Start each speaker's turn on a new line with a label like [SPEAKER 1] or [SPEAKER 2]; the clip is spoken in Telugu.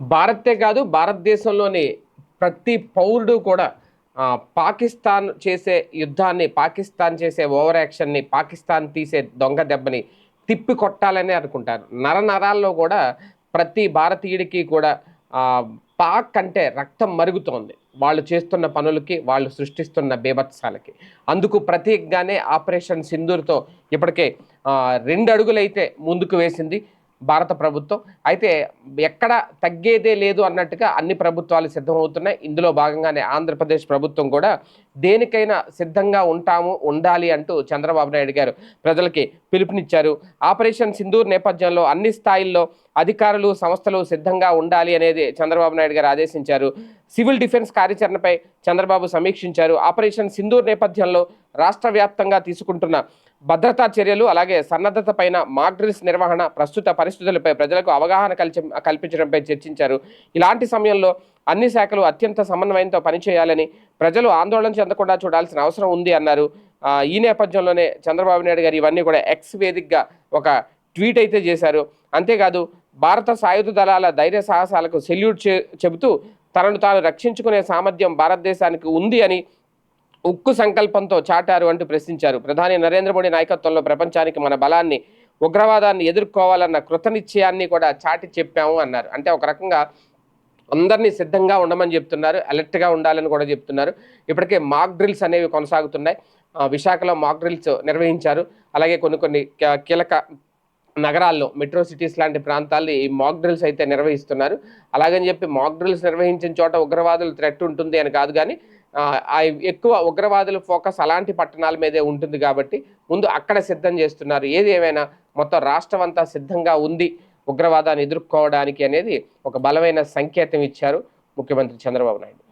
[SPEAKER 1] భారతే కాదు భారతదేశంలోని ప్రతి పౌరుడు కూడా పాకిస్తాన్ చేసే యుద్ధాన్ని పాకిస్తాన్ చేసే ఓవర్ యాక్షన్ని పాకిస్తాన్ తీసే దొంగ దెబ్బని తిప్పి కొట్టాలని అనుకుంటారు. నరనరాల్లో కూడా ప్రతి భారతీయుడికి కూడా పాక్ అంటే రక్తం మరుగుతోంది. వాళ్ళు చేస్తున్న పనులకి వాళ్ళు సృష్టిస్తున్న బీభత్సాలకి. అందుకు ప్రతీకగానే ఆపరేషన్ సింధూర్తో ఇప్పటికే రెండు అడుగులైతే ముందుకు వేసింది. భారత ప్రభుత్వం. అయితే ఎక్కడ తగ్గేదే లేదు అన్నట్టుగా అన్ని ప్రభుత్వాలు సిద్ధమవుతున్నాయి. ఇందులో భాగంగానే ఆంధ్రప్రదేశ్ ప్రభుత్వం కూడా దేనికైనా సిద్ధంగా ఉంటాము ఉండాలి అంటూ చంద్రబాబు నాయుడు గారు ప్రజలకి పిలుపునిచ్చారు. ఆపరేషన్ సింధూర్ నేపథ్యంలో అన్ని స్థాయిల్లో అధికారులు సంస్థలు సిద్ధంగా ఉండాలి అనేది చంద్రబాబు నాయుడు గారు ఆదేశించారు. సివిల్ డిఫెన్స్ కార్యాచరణపై చంద్రబాబు సమీక్షించారు. ఆపరేషన్ సింధూర్ నేపథ్యంలో రాష్ట్ర వ్యాప్తంగా తీసుకుంటున్న భద్రతా చర్యలు అలాగే సన్నద్ధత పైన మాక్డ్రిల్స్ నిర్వహణ ప్రస్తుత పరిస్థితులపై ప్రజలకు అవగాహన కల్చ కల్పించడంపై చర్చించారు. ఇలాంటి సమయంలో అన్ని శాఖలు అత్యంత సమన్వయంతో పనిచేయాలని ప్రజలు ఆందోళన చెందకుండా చూడాల్సిన అవసరం ఉంది అన్నారు. ఈ నేపథ్యంలోనే చంద్రబాబు నాయుడు గారు ఇవన్నీ కూడా ఎక్స్ వేదికగా ఒక ట్వీట్ అయితే చేశారు. అంతేకాదు భారత సాయుధ దళాల ధైర్య సాహసాలకు సెల్యూట్ చే చెబుతూ తనను తాను రక్షించుకునే సామర్థ్యం భారతదేశానికి ఉంది అని ఉక్కు సంకల్పంతో చాటారు అంటూ ప్రశ్నించారు. ప్రధాని నరేంద్ర మోడీ నాయకత్వంలో ప్రపంచానికి మన బలాన్ని ఉగ్రవాదాన్ని ఎదుర్కోవాలన్న కృతనిశ్చయాన్ని కూడా చాటి చెప్పాము అన్నారు. అంటే ఒక రకంగా అందరినీ సిద్ధంగా ఉండమని చెప్తున్నారు అలర్ట్గా ఉండాలని కూడా చెప్తున్నారు. ఇప్పటికే మాక్ డ్రిల్స్ అనేవి కొనసాగుతున్నాయి. విశాఖలో మాక్ డ్రిల్స్ నిర్వహించారు. అలాగే కొన్ని కొన్ని క- కీలక నగరాల్లో మెట్రో సిటీస్ లాంటి ప్రాంతాల్లో ఈ మాక్ డ్రిల్స్ అయితే నిర్వహిస్తున్నారు. అలాగని చెప్పి మాక్ డ్రిల్స్ నిర్వహించిన చోట ఉగ్రవాదులు థ్రెట్ ఉంటుంది అని కాదు కానీ ఆ, ఎక్కువ ఉగ్రవాదుల ఫోకస్ అలాంటి పట్టణాల మీదే ఉంటుంది కాబట్టి ముందు అక్కడ సిద్ధం చేస్తున్నారు. ఏది ఏమైనా మొత్తం రాష్ట్రం అంతా సిద్ధంగా ఉంది ఉగ్రవాదాన్ని ఎదుర్కోవడానికి అనేది ఒక బలమైన సంకేతం ఇచ్చారు ముఖ్యమంత్రి చంద్రబాబు నాయుడు.